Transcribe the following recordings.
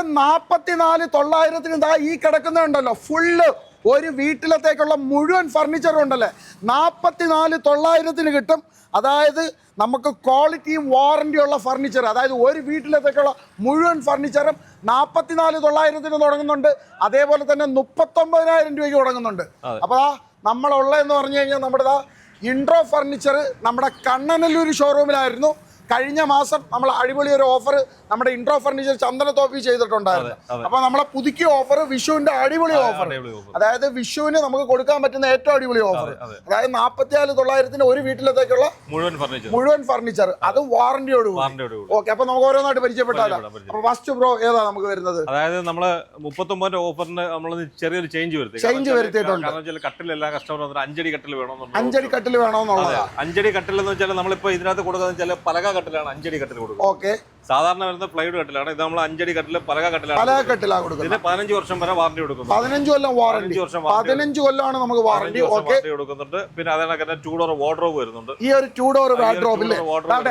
വെറും നാൽപ്പത്തിനാല് തൊള്ളായിരത്തിന് ഇതാ ഈ കിടക്കുന്നുണ്ടല്ലോ ഫുള്ള് ഒരു വീട്ടിലത്തേക്കുള്ള മുഴുവൻ ഫർണിച്ചറും ഉണ്ടല്ലേ? നാൽപ്പത്തിനാല് തൊള്ളായിരത്തിന് കിട്ടും. അതായത് നമുക്ക് ക്വാളിറ്റിയും വാറന്റിയുള്ള ഉള്ള ഫർണിച്ചർ അതായത് ഒരു വീട്ടിലത്തേക്കുള്ള മുഴുവൻ ഫർണിച്ചറും നാൽപ്പത്തിനാല് തൊള്ളായിരത്തിന് തുടങ്ങുന്നുണ്ട്. അതേപോലെ തന്നെ മുപ്പത്തൊമ്പതിനായിരം രൂപയ്ക്ക് തുടങ്ങുന്നുണ്ട്. അപ്പോൾ ആ നമ്മളുള്ളതെന്ന് പറഞ്ഞു കഴിഞ്ഞാൽ നമ്മുടെ ഇൻട്രോ ഫർണിച്ചർ നമ്മുടെ കണ്ണനല്ലൂർ ഷോറൂമിലായിരുന്നു കഴിഞ്ഞ മാസം നമ്മൾ അടിപൊളി ഒരു ഓഫർ നമ്മുടെ ഇൻട്രോ ഫർണിച്ചർ ചന്ദന തോപ്പി ചെയ്തിട്ടുണ്ടായിരുന്നു. അപ്പൊ നമ്മളെ പുതുക്കിയ ഓഫർ വിഷുവിന്റെ അടിപൊളി ഓഫർ അതായത് വിഷുവിന് നമുക്ക് കൊടുക്കാൻ പറ്റുന്ന ഏറ്റവും അടിപൊളി ഓഫർ അതെ. അതായത് നാൽപ്പത്തിനാല് തൊള്ളായിരത്തിന് ഒരു വീട്ടിലത്തേക്കുള്ള മുഴുവൻ ഫർണിച്ചർ മുഴുവൻ ഫർണിച്ചർ അത്. വാറന്റിയോട് ഓക്കെ അപ്പൊ നമുക്ക് ഓരോന്നായിട്ട് പരിചയപ്പെട്ടാലോ? പരിചയപ്പെടാം, പരിചയപ്പെടാം. അപ്പൊ ഫസ്റ്റ് ബ്രോ ഏതാ നമുക്ക് വരുന്നത്? അതായത് നമ്മൾ മുപ്പത്തൊമ്പതിന്റെ ഓഫറിന് നമ്മൾ ചെറിയൊരു ചേഞ്ച് വരുത്തി. ചേഞ്ച് വരുത്തിയിട്ടുണ്ട്. കാരണം വെച്ചാൽ കട്ടിലെല്ലാം കസ്റ്റമർ വന്നിട്ട് അഞ്ചടി കട്ടിൽ വേണമെന്നുണ്ട് അഞ്ചടി കട്ടിൽ വേണമെന്നുള്ളതാ. അഞ്ചടി കട്ടിൽ എന്ന് വെച്ചാൽ നമ്മളിപ്പോ ഇതിനകത്ത് കൊടുക്കുന്നത് വെച്ചാൽ പലക കട്ടിലാണ് അഞ്ചടി കട്ടിൽ കൊടുക്കുന്നത്. ഓക്കെ സാധാരണ വരുന്ന പ്ലൈവുഡ് കട്ടിലാണ്. ഇത് നമ്മൾ അഞ്ചടി കട്ടിൽ പലക പല കട്ടിലാണ് കട്ടിലാ കൊടുക്കുന്നത്. ഇതിന് പതിനഞ്ച് വർഷം വരെ വാറണ്ടി കൊടുക്കുന്നു. പതിനഞ്ച് കൊല്ലം വാറണ്ടി വർഷം പതിനഞ്ച് കൊല്ലമാണ് നമുക്ക് വാറണ്ടി ഓക്കെ വാറണ്ടി കൊടുക്കുന്നുണ്ട്. പിന്നെ അതേ ടൂ ഡോർ വാർഡ്രോബ് വരുന്നുണ്ട്. ഈ ഒരു ടൂ ഡോർ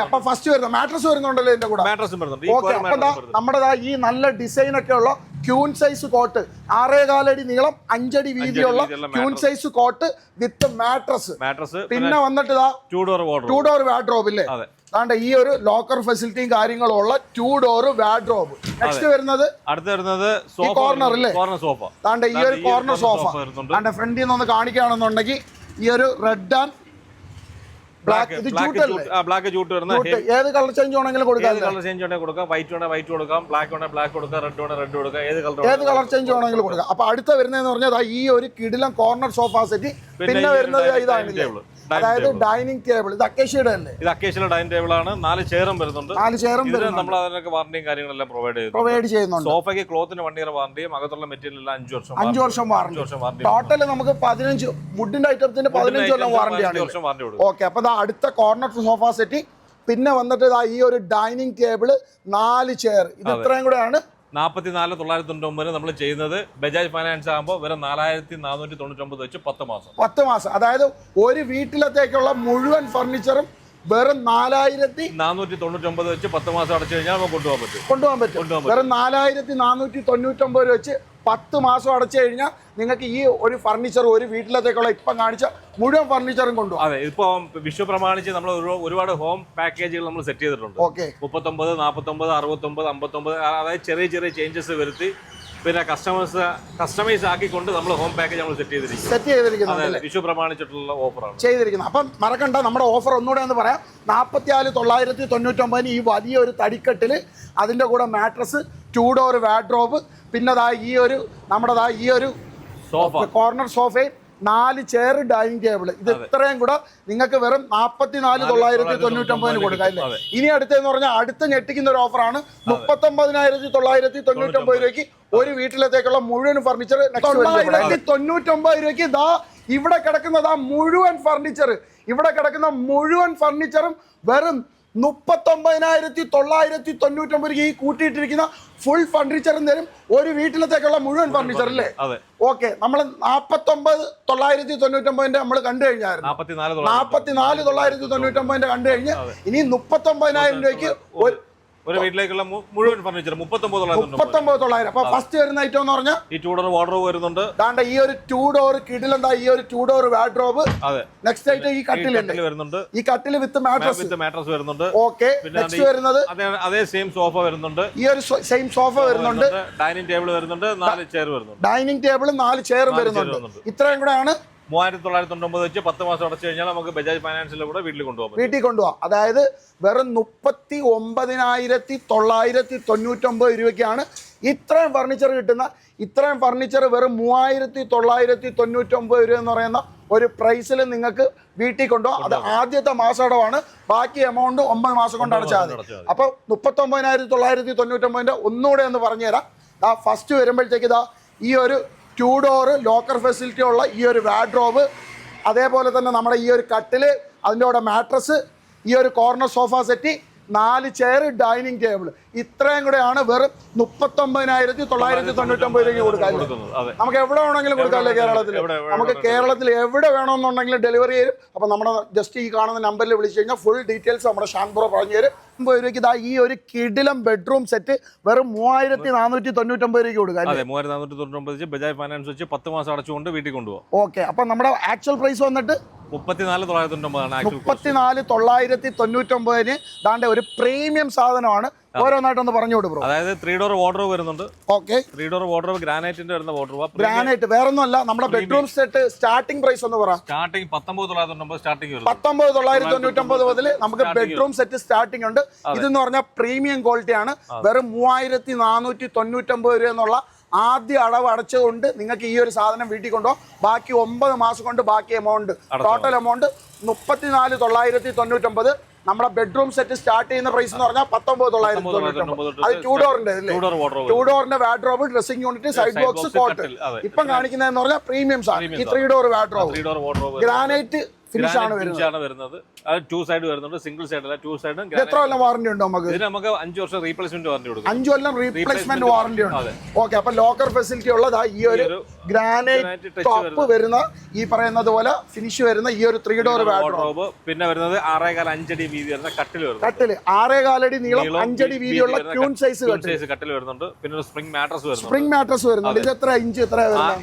അപ്പൊ ഫസ്റ്റ് വരുന്നത്. മാട്രസ് വരുന്നുണ്ടല്ലോ ഇതിന്റെ കൂടെ. മാട്രസും വരുന്നുണ്ട്. നമ്മുടെ ഈ നല്ല ഡിസൈൻ ഒക്കെ ഉള്ള ക്യൂൺ സൈസ് കോട്ട് ആറേകാലടി നീളം അഞ്ചടി വീതിയുള്ള queen size cot with mattress mattress പിന്നെ വന്നിട്ട് two door two door wardrobe ഇല്ലേ അതെ അതാണ്ട് ഈ ഒരു ലോക്കർ ഫെസിലിറ്റിയും കാര്യങ്ങളും ഉള്ള ടൂ ഡോർ വാഡ്രോബ് നെക്സ്റ്റ് വരുന്നത് അടുത്ത് വരുന്നത്? കോർണർ സോഫ അതാണ്ട് ഈ ഒരു കോർണർ സോഫ അതാണ്ട് ഫ്രണ്ടിൽ നിന്ന് ഒന്ന് കാണിക്കുകയാണെന്നുണ്ടെങ്കിൽ ഈ ഒരു റെഡ് ആൻഡ് ബ്ലാക്ക് ഇത് ബ്ലാക്ക് ജൂട്ട് വരുന്ന ഏത് കളർ ചേഞ്ച് വേണമെങ്കിലും കൊടുക്കാം ഏത് കളർ ചേഞ്ച് വേണമെങ്കിൽ കൊടുക്കാം. വൈറ്റ് വേണേ വൈറ്റ് കൊടുക്കാം. ബ്ലാക്ക് വേണേ ബ്ലാക്ക് കൊടുക്കാം. റെഡ് വേണേ റെഡ് കൊടുക്കാം. ഏത് കളർ ഏത് കളർ ചേഞ്ച് വേണമെങ്കിലും കൊടുക്കാം. അപ്പൊ അടുത്ത വരുന്നതെന്ന് പറഞ്ഞാൽ ഈ ഒരു കിടിലം കോർണർ സോഫ സെറ്റ് പിന്നെ വരുന്നത് ഇതാണ് അതായത്. ഡൈനിങ് ടേബിൾ ഇത് അക്കേഷ്യയുടെ അല്ലേ ഇത് അക്കേഷ്യയുടെ ഡൈനിങ് ടേബിൾ ആണ്. നാല് ചെയറും വരുന്നുണ്ട്. നാല് ചെയറും നമ്മൾ അതിനൊക്കെ വാറണ്ടിയും കാര്യങ്ങളെല്ലാം പ്രൊവൈഡ് ചെയ്യുന്നു പ്രൊവൈഡ് ചെയ്യുന്നുണ്ട്. സോഫയ്ക്ക് ക്ലോത്തിന് വൺ ഇയർ വാറണ്ടിയും അകത്തുള്ള മെറ്റീരിയൽ എല്ലാം അഞ്ച് വർഷം അഞ്ച് വർഷം വാറണ്ടി വർഷം വാറണ്ടി ടോട്ടൽ നമുക്ക് പതിനഞ്ച് വുഡിന്റെ ഐറ്റത്തിന്റെ പതിനഞ്ച് കൊല്ലം വാറണ്ടി ആണ് വർഷം വാറണ്ടി കൊടുക്കും ഓക്കെ അപ്പൊ അടുത്ത കോർണർ സോഫ സെറ്റ് പിന്നെ വന്നിട്ട് ഈ ഒരു ഡൈനിങ് ടേബിൾ നാല് ചെയർ ഇത് ഇത്രയും കൂടെയാണ്? നാൽപ്പത്തി നാല് തൊള്ളായിരത്തി തൊണ്ണൂറ്റൊമ്പതിന് നമ്മൾ ചെയ്യുന്നത് ബജാജ് ഫൈനാൻസ് ആകുമ്പോൾ വെറും നാലായിരത്തി നാനൂറ്റി തൊണ്ണൂറ്റൊമ്പത് വെച്ച് പത്ത് മാസം. പത്ത് മാസം. അതായത് ഒരു വീട്ടിലത്തേക്കുള്ള മുഴുവൻ ഫർണിച്ചറും വെറും നാലായിരത്തി നാനൂറ്റി തൊണ്ണൂറ്റൊമ്പത് വെച്ച് പത്ത് മാസം അടച്ചു കഴിഞ്ഞാൽ നമുക്ക് കൊണ്ടുപോകാൻ പറ്റും. കൊണ്ടുപോകാൻ പറ്റും. വെറും നാലായിരത്തി നാനൂറ്റി തൊണ്ണൂറ്റൊമ്പത് വെച്ച് പത്ത് മാസം അടച്ചു കഴിഞ്ഞാൽ നിങ്ങൾക്ക് ഈ ഒരു ഫർണിച്ചർ ഒരു വീട്ടിലത്തേക്കുള്ള ഇപ്പം കാണിച്ച മുഴുവൻ ഫർണിച്ചറും കൊണ്ടു അതെ ഇപ്പോൾ വിഷു പ്രമാണിച്ച് നമ്മൾ ഒരു- ഒരുപാട് ഹോം പാക്കേജുകൾ നമ്മൾ സെറ്റ് ചെയ്തിട്ടുണ്ട്. ഓക്കെ. മുപ്പത്തൊമ്പത് നാൽപ്പത്തൊമ്പത് അറുപത്തൊമ്പത് അമ്പത്തൊമ്പത് അതായത് ചെറിയ ചെറിയ ചേഞ്ചസ് വരുത്തി പിന്നെ കസ്റ്റമേഴ്സ് കസ്റ്റമൈസ് ആക്കിക്കൊണ്ട് നമ്മൾ ഹോം പാക്കേജ് നമ്മൾ സെറ്റ് ചെയ്തിരിക്കും സെറ്റ് ചെയ്തിരിക്കുന്നത് അതെ വിഷു പ്രമാണിച്ചിട്ടുള്ള ഓഫറാണ് ചെയ്തിരിക്കുന്നത് അപ്പം മറക്കണ്ട നമ്മുടെ ഓഫർ ഒന്നുകൂടെ എന്ന് പറയാം. നാൽപ്പത്തിനാല് തൊള്ളായിരത്തി തൊണ്ണൂറ്റൊമ്പതിന് ഈ വലിയൊരു തടിക്കെട്ടിൽ അതിന്റെ കൂടെ മാട്രസ് ടൂ ഡോർ വാഡ്രോബ് പിന്നെ ദാ ഈ ഒരു നമ്മുടെ ദാ ഈ ഒരു സോഫ. കോർണർ സോഫയും നാല് ചെയർ ഡൈനിങ് ടേബിൾ ഇത് ഇത്രയും കൂടെ നിങ്ങൾക്ക് വെറും നാൽപ്പത്തിനാല് തൊള്ളായിരത്തി തൊണ്ണൂറ്റൊമ്പതിന് കൊടുക്കാം അല്ലേ. ഇനി അടുത്തെന്ന് പറഞ്ഞാൽ അടുത്ത് ഞെട്ടിക്കുന്ന ഒരു ഓഫറാണ് മുപ്പത്തൊമ്പതിനായിരത്തി തൊള്ളായിരത്തി തൊണ്ണൂറ്റൊമ്പത് രൂപയ്ക്ക് ഒരു വീട്ടിലത്തേക്കുള്ള മുഴുവൻ ഫർണിച്ചർ തൊള്ളായിരത്തി തൊണ്ണൂറ്റൊമ്പത് രൂപയ്ക്ക് ഇതാ ഇവിടെ കിടക്കുന്ന ദാ മുഴുവൻ ഫർണിച്ചർ ഇവിടെ കിടക്കുന്ന മുഴുവൻ ഫർണിച്ചറും വെറും മുപ്പത്തൊമ്പതിനായിരത്തി തൊള്ളായിരത്തി തൊണ്ണൂറ്റൊമ്പത് ഈ കൂട്ടിയിട്ടിരിക്കുന്ന ഫുൾ ഫർണിച്ചറും തരും. ഒരു വീട്ടിലത്തേക്കുള്ള മുഴുവൻ ഫർണിച്ചർ അല്ലേ? ഓക്കെ നമ്മൾ നാപ്പത്തൊമ്പത് തൊള്ളായിരത്തി തൊണ്ണൂറ്റൊമ്പതിന്റെ നമ്മൾ കണ്ടു കഴിഞ്ഞായിരുന്നു. നാപ്പത്തിനാല് തൊള്ളായിരത്തി തൊണ്ണൂറ്റൊമ്പതിന്റെ കണ്ടു കഴിഞ്ഞ് ഇനി മുപ്പത്തൊമ്പതിനായിരം രൂപയ്ക്ക് ഒരു വീട്ടിലേക്കുള്ള മുഴുവൻ ഫർണിച്ചർ മുപ്പത്തൊമ്പത് തൊള്ളായിരത്തി മുപ്പത്തൊമ്പത് തൊള്ളായിരം അപ്പൊ ഫസ്റ്റ് വരുന്ന ഐറ്റം എന്ന് പറഞ്ഞാൽ ഈ ടൂ ഡോർ വാർഡ്രോബ് വരുന്നുണ്ട്. ദാണ്ട ഈ ഒരു ടൂ ഡോർ കിടിലെന്താ ഈ ഒരു ടൂ ഡോർ വാർഡ്രോബ് അതെ. നെക്സ്റ്റ് ഐറ്റം ഈ കട്ടിൽ വരുന്നുണ്ട്. ഈ കട്ടിൽ വിത്ത് മാട്രസ് വിത്ത് മാട്രസ് വരുന്നുണ്ട്. ഓക്കെ പിന്നെ നെക്സ്റ്റ് വരുന്നത് അതേ സെയിം സോഫ വരുന്നുണ്ട്. ഈ ഒരു സെയിം സോഫ വരുന്നുണ്ട്. ഡൈനിങ് ടേബിൾ വരുന്നുണ്ട്. നാല് ചെയർ വരുന്നുണ്ട്. ഡൈനിങ് ടേബിളും നാല് ചെയറും വരുന്നുണ്ട്. വരുന്നുണ്ട്. ഇത്രയും കൂടെയാണ് മൂവായിരത്തി തൊള്ളായിരത്തി തൊണ്ണൂറ് വെച്ച് പത്ത് മാസം അടച്ചു കഴിഞ്ഞാൽ നമുക്ക് ബജാജ് ഫൈനാൻസിലെ കൂടെ വീട്ടിൽ കൊണ്ടുപോകാം വീട്ടിൽ കൊണ്ടുപോകാം അതായത് വെറും മുപ്പത്തി ഒമ്പതിനായിരത്തി തൊള്ളായിരത്തി തൊണ്ണൂറ്റൊമ്പത് രൂപയ്ക്കാണ് ഇത്രയും ഫർണിച്ചർ കിട്ടുന്ന ഇത്രയും ഫർണിച്ചർ വെറും മൂവായിരത്തി തൊള്ളായിരത്തി തൊണ്ണൂറ്റൊമ്പത് രൂപ എന്ന് പറയുന്ന ഒരു പ്രൈസിൽ നിങ്ങൾക്ക് വീട്ടിൽ കൊണ്ടുപോകാം അത് ആദ്യത്തെ മാസടവാണ്. ബാക്കി എമൗണ്ട് ഒമ്പത് മാസം കൊണ്ട് അടച്ചാൽ മതി. അപ്പോൾ മുപ്പത്തൊമ്പതിനായിരത്തി തൊള്ളായിരത്തി തൊണ്ണൂറ്റൊമ്പതിന്റെ ഒന്നുകൂടെ ഒന്ന് പറഞ്ഞുതരാം. ആ ഫസ്റ്റ് വരുമ്പോഴത്തേക്ക് ഇതാ ഈ ഒരു ടൂ ഡോറ് ലോക്കർ ഫെസിലിറ്റി ഉള്ള ഈ ഒരു വാഡ്രോബ് അതേപോലെ തന്നെ നമ്മുടെ ഈ ഒരു കട്ടിൽ അതിന്റെ കൂടെ മാട്രസ് ഈ ഒരു കോർണർ സോഫ സെറ്റ് നാല് ചെയർ ഡൈനിങ് ടേബിൾ ഇത്രയും കൂടെയാണ് വെറും മുപ്പത്തൊമ്പതിനായിരത്തി തൊള്ളായിരത്തി തൊണ്ണൂറ്റൊമ്പത് രൂപയ്ക്ക് കൊടുക്കാൻ. നമുക്ക് എവിടെ വേണമെങ്കിലും കൊടുക്കാമല്ലേ കേരളത്തിൽ? നമുക്ക് കേരളത്തിൽ എവിടെ വേണമെന്നുണ്ടെങ്കിലും ഡെലിവറി ചെയ്യും അപ്പോൾ നമ്മുടെ ജസ്റ്റ് ഈ കാണുന്ന നമ്പറിൽ വിളിച്ചു കഴിഞ്ഞാൽ ഫുൾ ഡീറ്റെയിൽസ് നമ്മുടെ ഷാൻപുറ പറഞ്ഞു തരും. അമ്പത് രൂപയ്ക്ക് ഇതാ ഈ ഒരു കിടിലം ബെഡ്റൂം സെറ്റ് വെറും മൂവായിരത്തി നാനൂറ്റി തൊണ്ണൂറ്റൊമ്പത് രൂപയ്ക്ക് കൊടുക്കാം അതെ മൂവായിരത്തി നാനൂറ്റി തൊണ്ണൂറ്റൊമ്പത് ബജാജ് ഫൈനാൻസ് വെച്ച് പത്ത് മാസം അടച്ചുകൊണ്ട് വീട്ടിൽ കൊണ്ടുപോകും ഓക്കെ അപ്പം നമ്മുടെ ആക്ച്വൽ പ്രൈസ് വന്നിട്ട് മുപ്പത്തിനാല് തൊള്ളായിരത്തി തൊണ്ണൂറ്റൊമ്പതാണ് മുപ്പത്തിനാല് തൊള്ളായിരത്തി തൊണ്ണൂറ്റൊമ്പതിന് ദാണ്ട് ഒരു പ്രീമിയം സാധനമാണ്. ഓരോന്നായിട്ടൊന്ന് പറഞ്ഞു കൊടുക്കും അതായത് ത്രീ ഡോർ വാർഡ്രോബ് വരുന്നുണ്ട്. ഓക്കെ ത്രീ ഡോർ വാർഡ്രോബ് ഗ്രാനൈറ്റിന്റെ വരുന്ന വാർഡ്രോബ് ഗ്രാനൈറ്റ് വേറൊന്നുമല്ല നമ്മുടെ ബെഡ്റൂം സെറ്റ് സ്റ്റാർട്ടിംഗ് പ്രൈസ് ഒന്ന് പറ. സ്റ്റാർട്ടിംഗ് പത്തൊമ്പത് തൊള്ളായിരത്തി സ്റ്റാർട്ടിംഗ് പത്തൊമ്പത് തൊള്ളായിരത്തി തൊണ്ണൂറ്റൊമ്പത് മുതൽ നമുക്ക് ബെഡ്റൂം സെറ്റ് സ്റ്റാർട്ടിംഗ് ഉണ്ട്. ഇതെന്ന് പറഞ്ഞാൽ പ്രീമിയം ക്വാളിറ്റി ആണ്. വെറും മൂവായിരത്തി നാനൂറ്റി തൊണ്ണൂറ്റൊമ്പത് രൂപ എന്നുള്ള ആദ്യ അടവ് അടച്ചുകൊണ്ട് നിങ്ങൾക്ക് ഈ ഒരു സാധനം വീട്ടിൽ കൊണ്ടുപോകും. ബാക്കി ഒമ്പത് മാസം കൊണ്ട് ബാക്കി എമൗണ്ട് ടോട്ടൽ എമൗണ്ട് മുപ്പത്തിനാല് തൊള്ളായിരത്തി തൊണ്ണൂറ്റൊമ്പത്. നമ്മുടെ ബെഡ്റൂം സെറ്റ് സ്റ്റാർട്ട് ചെയ്യുന്ന പ്രൈസ് എന്ന് പറഞ്ഞാൽ പത്തൊമ്പത് തൊള്ളായിരത്തി തൊണ്ണൂറ്റി അത് ടൂ ഡോറിന്റെ ടൂ ഡോറിന്റെ wardrobe dressing unit side box cot. ഇപ്പം കാണിക്കുന്നതെന്ന് പറഞ്ഞാൽ പ്രീമിയം സാധനം. ഈ three door wardrobe granite finish ആണ് വരുന്നത്. ആണ് വരുന്നത്. അത് ടു സൈഡ് വരുന്നുണ്ട്. സിംഗിൾ സൈഡ് അല്ല ടു സൈഡും ഇത് എത്ര കൊല്ലം വാറന്റി ഉണ്ട് നമുക്ക്? ഇതിന് നമുക്ക് അഞ്ച് വർഷം റീപ്ലേസ്മെന്റ് കൊടുക്കും. അഞ്ചു കൊല്ലം റീപ്ലേസ്മെന്റ് വാറന്റി ഉണ്ട്. അതെ. ഓക്കെ അപ്പൊ ലോക്കർ ഫെസിലിറ്റി ഉള്ളതാ ഈ ഒരു ഗ്രാനൈറ്റ് ടോപ്പ് വരുന്ന ഈ പറയുന്നത് പോലെ ഫിനിഷ് വരുന്ന ഈ ഒരു ത്രീ ഡോർ വാർഡ്രോബ് പിന്നെ വരുന്നത് ആറേകാൽ അഞ്ചടി വീതി വരുന്ന കട്ടിൽ വരുന്നത്. കട്ടിൽ. ആറേകാലടി നീളം അഞ്ചടി വീതിയുള്ള ക്യൂൺ സൈസ് കട്ടിൽ വരുന്നുണ്ട്. പിന്നെ സ്പ്രിംഗ് മാട്രസ് വരുന്നു സ്പ്രിംഗ് മാട്രസ് വരുന്നുണ്ട്. ഇത് എത്ര ഇഞ്ച് എത്ര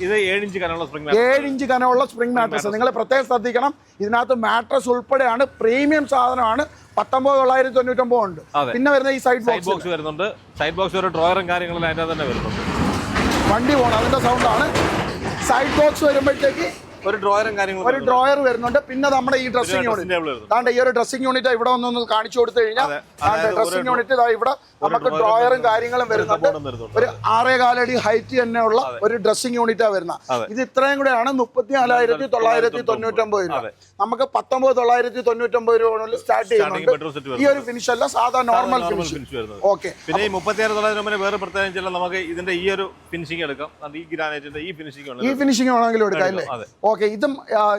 ഇത് ഏഴ് ഇഞ്ച് കനമുള്ള സ്പ്രിംഗ് ഏഴ് ഇഞ്ച് കനമുള്ള സ്പ്രിംഗ് മാട്രസ് നിങ്ങൾ പ്രത്യേകം ശ്രദ്ധിക്കണം. ഇതിനകത്ത് മാട്രസ് ഉൾപ്പെടെയാണ് പ്രീമിയം സാധനമാണ്. പത്തൊമ്പത് തൊള്ളായിരത്തി തൊണ്ണൂറ്റൊമ്പത് ഉണ്ട്. പിന്നെ വരുന്ന ഈ സൈഡ് സൈഡ് ബോക്സ് വരുന്നുണ്ട്. സൈഡ് ബോക്സ് ഒരു ഡ്രോയറും കാര്യങ്ങളും അതിന്റെ തന്നെ വരുന്നുണ്ട്. വണ്ടി പോകണം അതിന്റെ സൗണ്ടാണ് സൈഡ് ബോക്സ് വരുമ്പോഴത്തേക്ക് ഒരു ഡ്രോയറും കാര്യങ്ങളും ഒരു ഡ്രോയർ വരുന്നുണ്ട്. പിന്നെ നമ്മുടെ ഈ ഡ്രസ്സിംഗ് യൂണിറ്റ് താണ്ട് ഈ ഒരു ഡ്രസ്സിംഗ് യൂണിറ്റ് ഇവിടെ ഒന്ന് കാണിച്ചു കൊടുത്തു കഴിഞ്ഞാൽ. ഡ്രസ്സിംഗ് യൂണിറ്റ് ഇവിടെ നമുക്ക് ഡ്രോയറും കാര്യങ്ങളും വരുന്നുണ്ട്. ഒരു ആറേ കാലടി ഹൈറ്റ് തന്നെയുള്ള ഒരു ഡ്രസ്സിംഗ് യൂണിറ്റാ വരുന്നത്. ഇത് ഇത്രയും കൂടെയാണ് മുപ്പത്തി നാലായിരത്തി തൊള്ളായിരത്തി തൊണ്ണൂറ്റൊമ്പത് രൂപ. നമുക്ക് പത്തൊമ്പത് തൊള്ളായിരത്തി തൊണ്ണൂറ്റൊമ്പത് രൂപ മുതൽ സ്റ്റാർട്ട് ചെയ്യുന്നുണ്ട്. ഈ ഒരു ഫിനിഷ് അല്ല സാധാ നോർമൽ ഫിനിഷ് ഓക്കെ പിന്നെ ഈ മുപ്പത്തിയാറ് തൊള്ളായിരം രൂപ വേറെ പ്രത്യേകം ചില നമുക്ക് ഇതിന്റെ ഈ ഒരു ഫിനിഷിംഗ് എടുക്കാം. ഈ ഗ്രാനൈറ്റിന്റെ ഈ ഫിനിഷിംഗ് ഈ ഫിനിഷിംഗ് വേണമെങ്കിലും എടുക്കാം അല്ലേ. ഓക്കെ ഇതും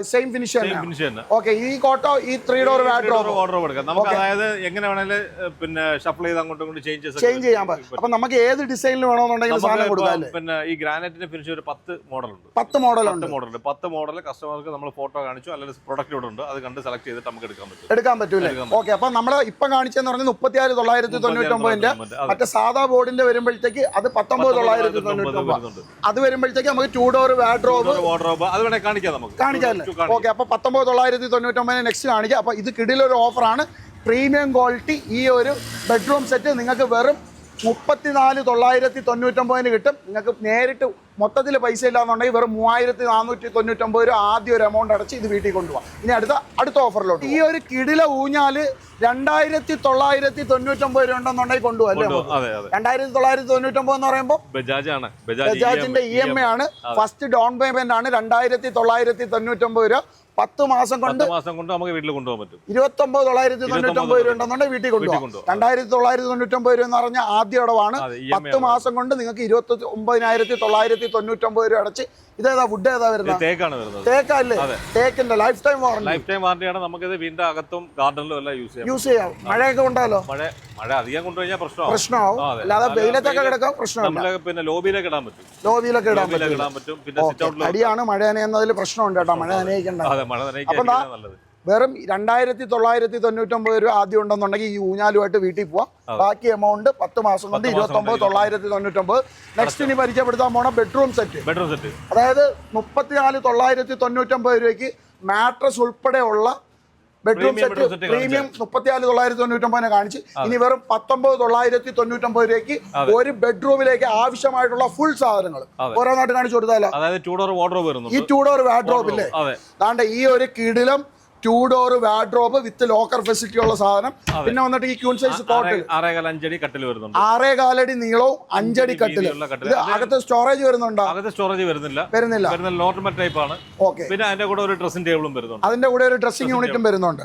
സെയിം ഫിനിഷ് തന്നെ. ഓക്കെ ഈ കോട്ടോ ഈ ത്രീ ഡോർ വാഡ്രോബ് ഓർഡർ കൊടുക്കാം നമുക്ക് അതായത് എങ്ങനെ ഏഹ്, പിന്നെ ഷഫിൾ ചെയ്ത് അങ്ങോട്ടും ഇങ്ങോട്ടും ചേഞ്ചസ് ചേഞ്ച് ചെയ്യാൻ പറ്റും. അപ്പൊ നമുക്ക് ഏത് ഡിസൈനിൽ വേണമെന്നുണ്ടെങ്കിൽ സാധനം കൊടുക്കാം പിന്നെ ഈ ഗ്രാനൈറ്റിന്റെ ഫിനിഷ് ഒരു പത്ത് മോഡൽ ഉണ്ട്. പത്ത് മോഡൽ ഉണ്ട്. മോഡൽ ഉണ്ട്. പത്ത് മോഡൽ കസ്റ്റമർക്ക് നമ്മൾ ഫോട്ടോ കാണിച്ചു അല്ലെങ്കിൽ പ്രൊഡക്റ്റ് ഇവിടെ ഉണ്ട്. അത് കണ്ട് സെലക്ട് ചെയ്തിട്ട് നമുക്ക് എടുക്കാൻ പറ്റും. എടുക്കാൻ പറ്റൂലേ ഓക്കെ അപ്പൊ നമ്മൾ ഇപ്പൊ കാണിച്ചെന്ന് പറഞ്ഞാൽ മുപ്പത്തി ആറ് തൊള്ളായിരത്തി തൊണ്ണൂറ്റി ഒമ്പതിന്റെ മറ്റേ സാധാ ബോർഡിന്റെ വരുമ്പോഴത്തേക്ക് അത് പത്തൊമ്പത് തൊള്ളായിരത്തി തൊണ്ണൂറ്റി ഒമ്പത് അത് വരുമ്പോഴത്തേക്ക് നമുക്ക് ടൂ ഡോർ വാഡ്രോബ് വാർഡ്രോബ് അത് വേണേ കാണിക്കാം നമുക്ക്. കാണിക്കാല്ലേ Two കാണിക്കാം. ഓക്കെ അപ്പൊ പത്തൊമ്പത് തൊള്ളായിരത്തി തൊണ്ണൂറ്റൊമ്പതിന് നെക്സ്റ്റ് കാണിക്കാം. അപ്പൊ ഇത് കിടിലൊരു ഓഫറാണ്. പ്രീമിയം ക്വാളിറ്റി ഈ ഒരു ബെഡ്റൂം സെറ്റ് നിങ്ങൾക്ക് വെറും മുപ്പത്തിനാല് തൊള്ളായിരത്തി തൊണ്ണൂറ്റൊമ്പതിന് കിട്ടും. നിങ്ങൾക്ക് നേരിട്ട് മൊത്തത്തിൽ പൈസ ഇല്ലാന്നുണ്ടെങ്കിൽ വെറും മൂവായിരത്തി നാനൂറ്റി തൊണ്ണൂറ്റൊമ്പത് രൂപ ആദ്യം ഒരു എമൗണ്ട് അടച്ച് ഇത് വീട്ടിൽ കൊണ്ടുപോകാം ഇനി അടുത്ത അടുത്ത ഓഫറിലോട്ട് ഈ ഒരു കിടില ഊഞ്ഞാൽ രണ്ടായിരത്തി തൊള്ളായിരത്തി തൊണ്ണൂറ്റൊമ്പത് രൂപ ഉണ്ടെന്നുണ്ടെങ്കിൽ കൊണ്ടുപോകാം അല്ലേ രണ്ടായിരത്തി തൊള്ളായിരത്തി തൊണ്ണൂറ്റൊമ്പത് എന്ന് പറയുമ്പോൾ ബജാജ് ആണ് ബജാജ് ബജാജിന്റെ ഇ എം ഐ ആണ്. ഫസ്റ്റ് ഡൗൺ പേയ്മെന്റ് ആണ് രണ്ടായിരത്തി തൊള്ളായിരത്തി തൊണ്ണൂറ്റൊമ്പത് രൂപ. പത്ത് മാസം കൊണ്ട് മാസം കൊണ്ട് നമുക്ക് വീട്ടിൽ കൊണ്ടുപോകാൻ പറ്റും. ഇരുപത്തി ഒമ്പത് തൊള്ളായിരത്തി തൊണ്ണൂറ്റൊമ്പത് രൂപ ഉണ്ടെന്നുണ്ടെങ്കിൽ വീട്ടിൽ കൊണ്ടുപോകാം. രണ്ടായിരത്തി തൊള്ളായിരത്തി തൊണ്ണൂറ്റൊമ്പത് രൂപ എന്ന് പറഞ്ഞ ആദ്യ അടവാണ് അതെ, EMI പത്ത് മാസം കൊണ്ട് നിങ്ങൾക്ക് ഇരുപത്തി ഒമ്പതിനായിരത്തി തൊള്ളായിരത്തി തൊണ്ണൂറ്റൊമ്പത് രൂപ അടച്ച് ഇതേതാ വുഡ് ഏതാ വരുന്നത്? തേക്കാണ് വരുന്നത്. തേക്കല്ലേ. തേക്കിന്റെ life time warranty life time വാറണ്ടിയാണ് ഇത് വീടിന്റെ അകത്തും ഗാർഡനിലും എല്ലാം യൂസ് ചെയ്യാം യൂസ് ചെയ്യാം. മഴയൊക്കെ ഉണ്ടാലോ മഴ മഴ അധികം കൊണ്ടുകഴിഞ്ഞാൽ പ്രശ്നമാവും. പ്രശ്നമാവും. അല്ലാതെ അല്ല, വെയിലത്തൊക്കെ കിടക്കാൻ കിടക്കാം പ്രശ്നമില്ല. പിന്നെ ലോബിയിലൊക്കെ ഇടാൻ പറ്റും. ലോബിയിലൊക്കെ ഇടാൻ പറ്റും. പിന്നെ അടിയാണ് മഴ നനയുന്നതിൽ പ്രശ്നമുണ്ട് കേട്ടോ. മഴ നനയിക്കണ്ട. അതെ മഴ അപ്പൊ നനയ്ക്കാൻ നല്ലത്. വെറും രണ്ടായിരത്തി തൊള്ളായിരത്തി തൊണ്ണൂറ്റൊമ്പത് രൂപ ആദ്യം ഉണ്ടെന്നുണ്ടെങ്കിൽ ഈ ഊഞ്ഞാലുമായിട്ട് വീട്ടിൽ പോവാം. ബാക്കി എമൗണ്ട് പത്ത് മാസം കൊണ്ട് പത്ത് മാസം ഇരുപത്തി ഒമ്പത് കൊണ്ട് തൊള്ളായിരത്തി തൊണ്ണൂറ്റൊമ്പത് നെക്സ്റ്റ് ഇനി പരിചയപ്പെടുത്താൻ പോണ ബെഡ്റൂം സെറ്റ് ബെഡ്റൂം സെറ്റ് അതായത് മുപ്പത്തിനാല് തൊള്ളായിരത്തി തൊണ്ണൂറ്റൊമ്പത് രൂപയ്ക്ക് മാട്രസ് ഉൾപ്പെടെയുള്ള ബെഡ്റൂം സെറ്റ് പ്രീമിയം മുപ്പത്തിനാല് തൊള്ളായിരത്തി തൊണ്ണൂറ്റൊമ്പതിനെ കാണിച്ച്. ഇനി വെറും പത്തൊമ്പത് തൊള്ളായിരത്തി തൊണ്ണൂറ്റൊമ്പത് രൂപയ്ക്ക് ഒരു ബെഡ്റൂമിലേക്ക് ആവശ്യമായിട്ടുള്ള ഫുൾ സാധനങ്ങൾ. ഓരോന്നായിട്ട് കാണിച്ചു കൊടുത്താലോ? അതായത് ടൂ ഡോർ വാർഡ്രോബ് ഈ വരുന്നുണ്ട് ടൂ ഡോർ വാർഡ്രോബ് ഇല്ലേ അതെ. ദാണ്ട ഈ ഒരു കിടിലം two door wardrobe with locker facility ഉള്ള സാധനം. പിന്നെ വന്നിട്ട് ഈ ക്യൂൺ സൈസ് കോട്ടിൽ ആറേകാൽ അഞ്ചടി കട്ടിൽ വരുന്നുണ്ട്. ആറേ കാലടി നീളവും അഞ്ചടി കട്ടിൽ അകത്ത് സ്റ്റോറേജ് വരുന്നുണ്ടോ? അകത്ത് സ്റ്റോറേജ് വരുന്നില്ല. വരുന്നില്ല. വരുന്ന നോർമൽ ടൈപ്പ് ആണ്. ഓക്കെ പിന്നെ അതിന്റെ കൂടെ ഒരു ഡ്രസ്സിംഗ് ടേബിളും വരുന്നുണ്ട്. അതിന്റെ കൂടെ ഒരു ഡ്രസ്സിംഗ് യൂണിറ്റും വരുന്നുണ്ട്.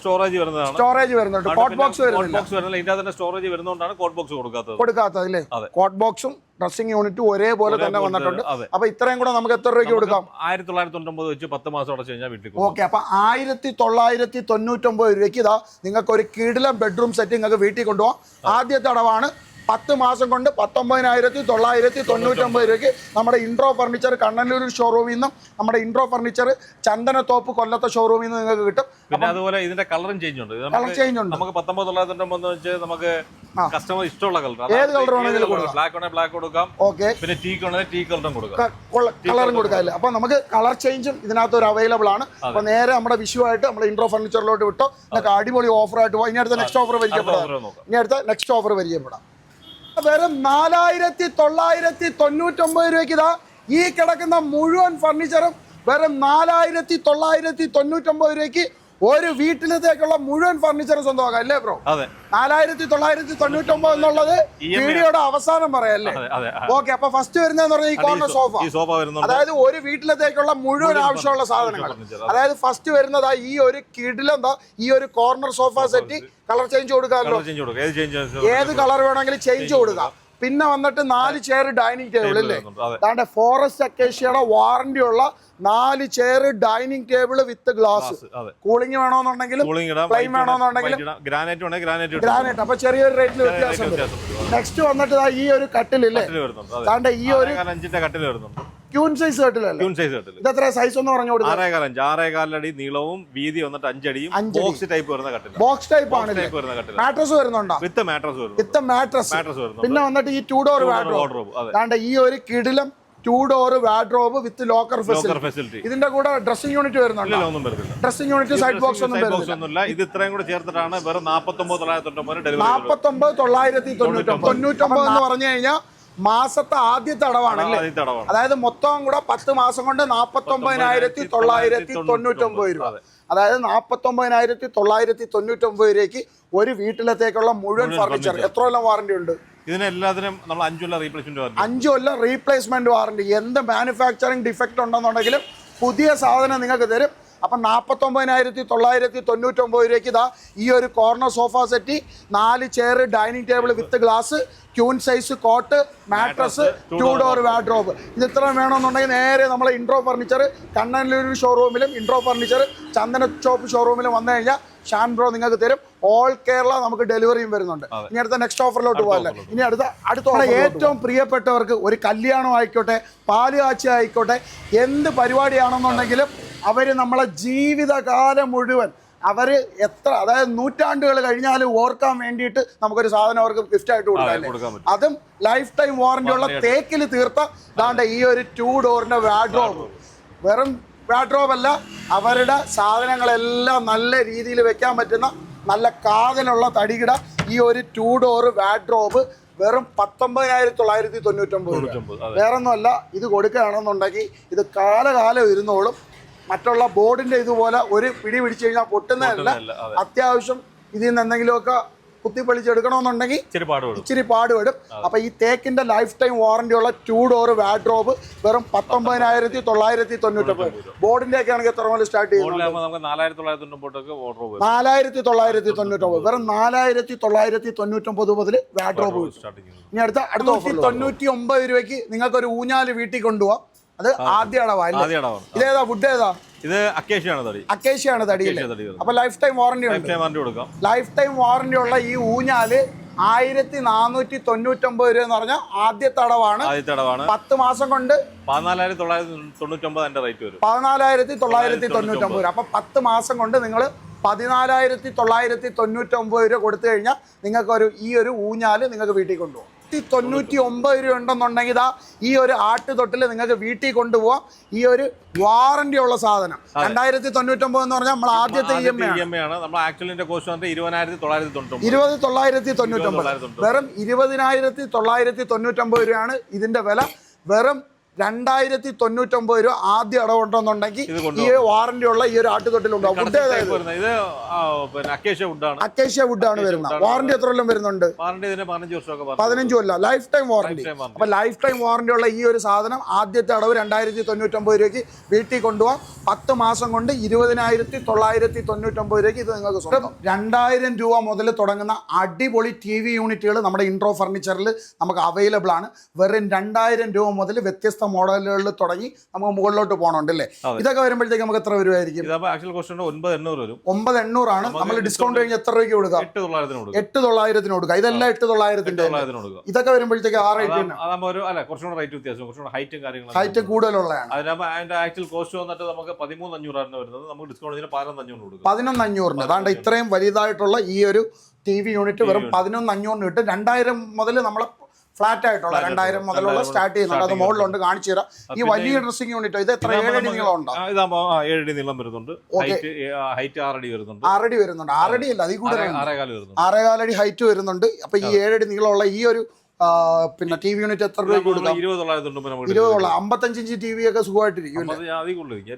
സ്റ്റോറേജ് വരുന്നതാണ്. സ്റ്റോറേജ് വരുന്നുണ്ട്. കോട്ട് ബോക്സ് വരുന്നില്ല. ഇതിന്റെ തന്നെ സ്റ്റോറേജ് വരുന്നതുകൊണ്ടാണ് കോട്ട് ബോക്സ് കൊടുക്കാത്തത്. കൊടുക്കാത്തത് അല്ലേ? കോട്ട് ബോക്സും ഡ്രസ്സിംഗ് യൂണിറ്റും ഒരേപോലെ തന്നെ വന്നിട്ടുണ്ട്. അപ്പൊ ഇത്രയും കൂടെ നമുക്ക് എത്ര രൂപയ്ക്ക് കൊടുക്കാം? ആയിരത്തി തൊള്ളായിരത്തി തൊണ്ണൂറ്റൊമ്പത് വെച്ച് പത്ത് മാസം അടച്ചു കഴിഞ്ഞാൽ വീട്ടിൽ ഓക്കെ അപ്പൊ ആയിരത്തി തൊള്ളായിരത്തി തൊണ്ണൂറ്റൊമ്പത് രൂപയ്ക്ക് ഇതാ നിങ്ങൾക്ക് ഒരു കിടിലം ബെഡ്റൂം സെറ്റ് നിങ്ങൾക്ക് വീട്ടിൽ കൊണ്ടുപോകാം. ആദ്യത്തെ അടവാണ് പത്ത് മാസം കൊണ്ട് പത്തൊമ്പതിനായിരത്തി തൊള്ളായിരത്തി തൊണ്ണൂറ്റൊമ്പത് രൂപയ്ക്ക് നമ്മുടെ ഇൻട്രോ ഫർണിച്ചർ കണ്ണനൂർ ഷോറൂമിൽ നിന്നും നമ്മുടെ ഇൻട്രോ ഫർണിച്ചർ ചന്ദനത്തോപ്പ് കൊല്ലത്തെ ഷോറൂമിൽ നിന്ന് നിങ്ങൾക്ക് കിട്ടും. പിന്നെ അതുപോലെ ഇതിന്റെ കളറും ചേഞ്ച് ഉണ്ട്. കളർ ചേഞ്ച് ഉണ്ട്. നമുക്ക് പത്തൊമ്പത് തൊള്ളായിരത്തി വെച്ച് നമുക്ക് കസ്റ്റമർ ഇഷ്ടമുള്ള കളർ ഏത് കളർ വേണമെങ്കിലും കൊടുക്കാം. ബ്ലാക്ക് വേണേൽ ബ്ലാക്ക് കൊടുക്കാം. ഓക്കെ പിന്നെ ടീ വേണേൽ ടീ കളറും കൊടുക്കാം. കളറും കൊടുക്കാമില്ല അപ്പൊ നമുക്ക് കളർ ചേഞ്ചും ഇതിനകത്ത് ഒരു അവൈലബിൾ ആണ്. അപ്പൊ നേരെ നമ്മുടെ വിഷുവായിട്ട് നമ്മുടെ ഇൻട്രോ ഫർണിച്ചറിലോട്ട് വിട്ടോ. നിങ്ങൾക്ക് അടിപൊളി ഓഫർ ആയിട്ട് പോകാം ഇനി അടുത്ത നെക്സ്റ്റ് ഓഫർ പരിചയപ്പെടാം. ഇനി അടുത്ത നെക്സ്റ്റ് ഓഫർ പരിചയപ്പെടാം. വെറും നാലായിരത്തി തൊള്ളായിരത്തി തൊണ്ണൂറ്റൊമ്പത് രൂപയ്ക്ക് ഇതാ ഈ കിടക്കുന്ന മുഴുവൻ ഫർണിച്ചറും വെറും നാലായിരത്തി തൊള്ളായിരത്തി തൊണ്ണൂറ്റൊമ്പത് രൂപയ്ക്ക് ഒരു വീട്ടിലത്തേക്കുള്ള മുഴുവൻ ഫർണിച്ചർ സ്വന്തമാക്കാം അല്ലേ ബ്രോ നാലായിരത്തി തൊള്ളായിരത്തി തൊണ്ണൂറ്റി ഒമ്പത് എന്നുള്ളത് വീടിയുടെ വീഡിയോയുടെ അവസാനം പറയാല്ലേ. ഓക്കെ അപ്പൊ ഫസ്റ്റ് വരുന്നതെന്ന് പറഞ്ഞാൽ ഈ കോർണർ സോഫ അതായത് ഒരു വീട്ടിലത്തേക്കുള്ള മുഴുവൻ ആവശ്യമുള്ള സാധനങ്ങൾ. അതായത് ഫസ്റ്റ് വരുന്നതാ ഈ ഒരു കിടിലെന്താ ഈ ഒരു corner sofa set colour change കൊടുക്കാമല്ലോ. ഏത് കളർ വേണമെങ്കിലും ചേഞ്ച് കൊടുക്കാം. പിന്നെ വന്നിട്ട് നാല് ചെയർ ഡൈനിങ് ടേബിൾ അല്ലേ അതെ. അതാണ്ട് ഫോറസ്റ്റ് അക്കേഷ്യയുടെ വാറന്റി ഉള്ള നാല് chair dining table with glass cooling വേണമെന്നുണ്ടെങ്കിലും flame വേണമെന്നുണ്ടെങ്കിലും ഗ്രാനൈറ്റ് ഗ്രാനൈറ്റ് ഗ്രാനൈറ്റ് അപ്പൊ ചെറിയൊരു റേറ്റിൽ വ്യത്യാസം നെക്സ്റ്റ് വന്നിട്ട് ഈ ഒരു കട്ടിലില്ലേ? അതാണ്ട് ഈ ഒരു കട്ടിൽ വരുന്നുണ്ട്. ക്യൂൻ സൈസ് ക്യൂൺ സൈസ് കട്ടിൽ സൈസ് ഒന്ന് പറഞ്ഞു കൊടുക്കാം ആറേകാൽ അഞ്ച്. ആറേകാലടി നീളവും വീതി വന്നിട്ട് അഞ്ചടിയും അഞ്ചടി. ബോക്സ് ടൈപ്പ് വരുന്ന ബോക്സ് ടൈപ്പ് ആണ് ടൈപ്പ് വരുന്ന കട്ടിൽ മാട്രസ് വരുന്നുണ്ടോ? വിത്ത് മാട്രസ് വരും വിത്ത് മാട്രസ് മാട്രസ് വരുന്നുണ്ട്. പിന്നെ വന്നിട്ട് ഈ ടൂ ഡോർ വാഡ്രോബ് വാർഡ്രോബ് അതെ. അതാണ്ട് ഈ ഒരു കിടിലം two door wardrobe with locker locker facility facility ഇതിന്റെ കൂടെ ഡ്രസ്സിംഗ് യൂണിറ്റ് വരുന്നുണ്ടോ? ഇല്ല ഒന്നും വരുന്നില്ല. ഡ്രസ്സിംഗ് യൂണിറ്റ് സൈഡ് ബോക്സ് ഒന്നും വരുന്നില്ല. ഒന്നുമില്ല. ഇത് ഇത്രയും കൂടെ ചേർത്തിട്ടാണ് വെറും നാപ്പത്തൊമ്പത് തൊള്ളായിരത്തി തൊണ്ണൂറ് ഡെലിവറി നാപ്പത്തൊമ്പത് തൊള്ളായിരത്തി തൊണ്ണൂറ്റൊമ്പത്. തൊണ്ണൂറ്റൊമ്പത്. എന്ന് പറഞ്ഞു കഴിഞ്ഞാൽ മാസത്തെ ആദ്യത്തെ അടവാണ് അതായത് മൊത്തം കൂടെ പത്ത് മാസം കൊണ്ട് നാപ്പത്തൊമ്പതിനായിരത്തി തൊള്ളായിരത്തി തൊണ്ണൂറ്റൊമ്പത് രൂപ. അതായത് അതായത് നാപ്പത്തൊമ്പതിനായിരത്തി തൊള്ളായിരത്തി തൊണ്ണൂറ്റൊമ്പത് രൂപയ്ക്ക് ഒരു വീട്ടിലത്തേക്കുള്ള മുഴുവൻ ഫർണിച്ചർ എത്ര കൊല്ലം വാറണ്ടി ഉണ്ട്? ഇതിനെല്ലാത്തിനും നമ്മൾ അഞ്ചുള്ള റീപ്ലേസ്മെന്റ് വരും അഞ്ചു കൊല്ലം റീപ്ലേസ്മെന്റ് വാറണ്ടി എന്ത് മാനുഫാക്ചറിങ് ഡിഫക്റ്റ് ഉണ്ടെന്നുണ്ടെങ്കിലും പുതിയ സാധനം നിങ്ങൾക്ക് തരും. അപ്പം നാൽപ്പത്തൊമ്പതിനായിരത്തി തൊള്ളായിരത്തി തൊണ്ണൂറ്റൊമ്പത് രൂപയ്ക്ക് ഇതാ ഈ ഒരു കോർണർ സോഫ സെറ്റ് നാല് chair dining table with glass queen size cot mattress two door wardrobe ഇത് ഇത്ര വേണമെന്നുണ്ടെങ്കിൽ നേരെ നമ്മളെ ഇൻട്രോ ഫർണിച്ചർ കണ്ണനല്ലൂർ ഷോറൂമിലും ഇൻട്രോ ഫർണിച്ചർ ചന്ദന ചോപ്പ് ഷോറൂമിലും വന്നു കഴിഞ്ഞാൽ ഷാൻ ബ്രോ നിങ്ങൾക്ക് തരും. ഓൾ കേരള നമുക്ക് ഡെലിവറിയും വരുന്നുണ്ട്. ഇനി അടുത്ത നെക്സ്റ്റ് ഓഫറിലോട്ട് പോകല്ലേ? ഇനി അടുത്ത അടുത്ത offer ഏറ്റവും പ്രിയപ്പെട്ടവർക്ക് ഒരു കല്യാണം ആയിക്കോട്ടെ പാൽ കാച്ചി ആയിക്കോട്ടെ എന്ത് പരിപാടിയാണെന്നുണ്ടെങ്കിലും അവർ നമ്മളെ ജീവിതകാലം മുഴുവൻ അവർ എത്ര അതായത് നൂറ്റാണ്ടുകൾ കഴിഞ്ഞാലും ഓർക്കാൻ വേണ്ടിയിട്ട് നമുക്കൊരു സാധനം അവർക്ക് ഗിഫ്റ്റ് ആയിട്ട് കൊടുക്കാം കൊടുക്കാൻ അതും ലൈഫ് ടൈം വാറന്റി ഉള്ള തേക്കിൽ തീർത്ത ദാണ്ട ഈ ഒരു ടൂ ഡോറിന്റെ വാഡ്രോബ് വെറും വാഡ്രോബ് അല്ല അവരുടെ സാധനങ്ങളെല്ലാം നല്ല രീതിയിൽ വെക്കാൻ പറ്റുന്ന നല്ല കാതലുള്ള തടികിട ഈ ഒരു ടൂ ഡോർ വാഡ്രോബ് വെറും പത്തൊമ്പതിനായിരത്തി തൊള്ളായിരത്തി തൊണ്ണൂറ്റൊമ്പത് വേറൊന്നുമല്ല ഇത് കൊടുക്കുകയാണെന്നുണ്ടെങ്കിൽ ഇത് കാലകാലം ഇരുന്നോളും മറ്റുള്ള ബോർഡിന്റെ ഇതുപോലെ ഒരു പിടി പിടിച്ചു കഴിഞ്ഞാൽ പൊട്ടുന്നതല്ല. പൊട്ടുന്നതല്ല, അതെ. അത്യാവശ്യം ഇതിൽ നിന്ന് എന്തെങ്കിലുമൊക്കെ കുത്തിപ്പൊളിച്ചെടുക്കണമെന്നുണ്ടെങ്കിൽ ഇച്ചിരി പാടുപെടും ഇച്ചിരി പാടുപെടും അപ്പൊ ഈ തേക്കിന്റെ ലൈഫ് ടൈം വാറന്റി ഉള്ള ടൂ ഡോർ വാഡ്രോബ് വെറും പത്തൊമ്പതിനായിരത്തി തൊള്ളായിരത്തി തൊണ്ണൂറ്റൊമ്പത്. ബോർഡിന്റെ ഒക്കെ ആണെങ്കിൽ എത്ര മുതൽ സ്റ്റാർട്ട് ചെയ്യുന്നത് നാലായിരത്തി തൊള്ളായിരത്തി തൊണ്ണൂറ്റൊമ്പത് വെറും നാലായിരത്തി തൊള്ളായിരത്തി തൊണ്ണൂറ്റൊമ്പത് മുതൽ വാഡ്രോബ് ഇനി അടുത്ത അടുത്ത തൊണ്ണൂറ്റി ഒമ്പത് രൂപയ്ക്ക് നിങ്ങൾക്ക് ഒരു ഊഞ്ഞാൽ വീട്ടിൽ കൊണ്ടുപോവാം. അത് ആദ്യ അടവാണ്. ഇതേതാ? വുഡ് ഏതാ? ഇത് അക്കേഷ്യാണ് തടി. അക്കേഷ്യാണ് തടിയില്ലേ തടി. വരുന്നത് അപ്പൊ ലൈഫ് ടൈം വാറന്റി കൊടുക്കാം. ലൈഫ് ടൈം വാറന്റി ഉള്ള ഈ ഊഞ്ഞാൽ ആയിരത്തി നാനൂറ്റി തൊണ്ണൂറ്റൊമ്പത് രൂപ എന്ന് പറഞ്ഞാൽ ആദ്യത്തെ അടവാണ്. പത്ത് മാസം കൊണ്ട് പതിനാലായിരത്തി തൊള്ളായിരത്തി തൊണ്ണൂറ്റൊമ്പത് രൂപ. അപ്പൊ പത്ത് മാസം കൊണ്ട് നിങ്ങൾ പതിനാലായിരത്തി തൊള്ളായിരത്തി തൊണ്ണൂറ്റൊമ്പത് രൂപ കൊടുത്തു കഴിഞ്ഞാൽ നിങ്ങൾക്ക് ഒരു ഈ ഒരു ഊഞ്ഞാൽ നിങ്ങൾക്ക് വീട്ടിൽ കൊണ്ടുപോകാം. നൂറ്റി തൊണ്ണൂറ്റി ഒമ്പത് രൂപ ഉണ്ടെന്നുണ്ടെങ്കിൽ ഇതാ ഈ ഒരു ആട്ടുതൊട്ടിൽ നിങ്ങൾക്ക് വീട്ടിൽ കൊണ്ടുപോകാം ഈ ഒരു വാറന്റി ഉള്ള സാധനം. രണ്ടായിരത്തി തൊണ്ണൂറ്റൊമ്പത് എന്ന് പറഞ്ഞാൽ നമ്മൾ ആദ്യത്തെ ഇ എം എം ആണ്. നമ്മൾ ആക്ച്വലിന്റെ കോസ്റ്റ് ഇരുപതിനായിരത്തി തൊള്ളായിരത്തി തൊണ്ണൂറ്റൊമ്പത് ഇരുപത് തൊള്ളായിരത്തി തൊണ്ണൂറ്റൊമ്പത് വെറും ഇരുപതിനായിരത്തി തൊള്ളായിരത്തി തൊണ്ണൂറ്റൊമ്പത് രൂപയാണ് ഇതിന്റെ വില. വെറും രണ്ടായിരത്തി തൊണ്ണൂറ്റൊമ്പത് രൂപ ആദ്യം ഇടപെട്ടെന്നുണ്ടെങ്കിൽ ഈ വാറന്റിയുള്ള ഈ ഒരു ആട്ടുതൊട്ടിലുണ്ടാവും. വുഡ് അക്കേഷ്യ വുഡാണ് ആണ്. വരുന്നത്. വാറന്റി എത്ര കൊല്ലം വരുന്നുണ്ട്? പതിനഞ്ച് കൊല്ലം. ലൈഫ് ടൈം വാറന്റി അപ്പൊ ലൈഫ് ടൈം വാറന്റി ഉള്ള ഈ ഒരു സാധനം ആദ്യത്തെ അടവ് രണ്ടായിരത്തി തൊണ്ണൂറ്റൊമ്പത് രൂപയ്ക്ക് വീട്ടിൽ കൊണ്ടുപോകാം പത്ത് മാസം കൊണ്ട് ഇരുപതിനായിരത്തി തൊള്ളായിരത്തി തൊണ്ണൂറ്റൊമ്പത് രൂപയ്ക്ക് ഇത് നിങ്ങൾക്ക് സ്വന്തം. രണ്ടായിരം രൂപ മുതൽ തുടങ്ങുന്ന അടിപൊളി ടി വി യൂണിറ്റുകൾ നമ്മുടെ ഇൻട്രോ ഫർണിച്ചറിൽ നമുക്ക് അവൈലബിൾ ആണ്. വെറും രണ്ടായിരം രൂപ മുതൽ വ്യത്യസ്ത മോഡലുകളിൽ തുടങ്ങി നമുക്ക് മുകളിലോട്ട് പോകണുണ്ട് അല്ലേ ഇതൊക്കെ വരുമ്പോഴത്തേക്ക് നമുക്ക് എത്ര വരുമായിരിക്കും ഒമ്പത് എണ്ണൂറാണ് നമ്മൾ ഡിസ്കൗണ്ട് കഴിഞ്ഞ് എത്ര രൂപയ്ക്ക് കൊടുക്കാം? എട്ട് തൊള്ളായിരത്തിന് കൊടുക്കുക എട്ട് തൊള്ളായിരത്തിന് കൊടുക്കാം. ഇതെല്ലാം എട്ട് തൊള്ളായിരത്തിന്റെ തൊള്ളായിരത്തിന് കൊടുക്കുക ഇതൊക്കെ വരുമ്പോഴത്തേക്ക് ആ റേറ്റ് ഹൈറ്റും കൂടുതലുള്ളതാണ്. പതിനൊന്ന് അഞ്ഞൂറിന്. അതാണ്ട് ഇത്രയും വലുതായിട്ടുള്ള ഈ ഒരു ടി വി യൂണിറ്റ് വെറും പതിനൊന്ന് അഞ്ഞൂറിന് കിട്ടും രണ്ടായിരം മുതൽ നമ്മൾ ഫ്ലാറ്റ് ആയിട്ടുള്ള രണ്ടായിരം മുതലുള്ള സ്റ്റാർട്ട് ചെയ്യുന്നുണ്ട്. അത് മുകളിലുണ്ട് കാണിച്ചു തരാം. ഈ വലിയ ഡ്രസ്സിംഗ് യൂണിറ്റ് ഇത് എത്ര? ഏഴടി നീളമുണ്ടോ? ഏഴടി നീളം വരുന്നുണ്ട് ഹൈറ്റ് ആറടി വരുന്നുണ്ട്. ആറടി വരുന്നുണ്ട്. ആറടി അല്ല അതിൽ കൂടുതൽ ആറേകാലടി ഹൈറ്റ് വരുന്നുണ്ട്. അപ്പൊ ഈ ഏഴടി നീളമുള്ള ഈ ഒരു പിന്നെ ടി വി യൂണിറ്റ് എത്ര രൂപ കൊടുക്കാം? ഇരുപത് അമ്പത്തഞ്ച് ഇഞ്ച് ടി വി ഒക്കെ സുഖമായിട്ടിരിക്കും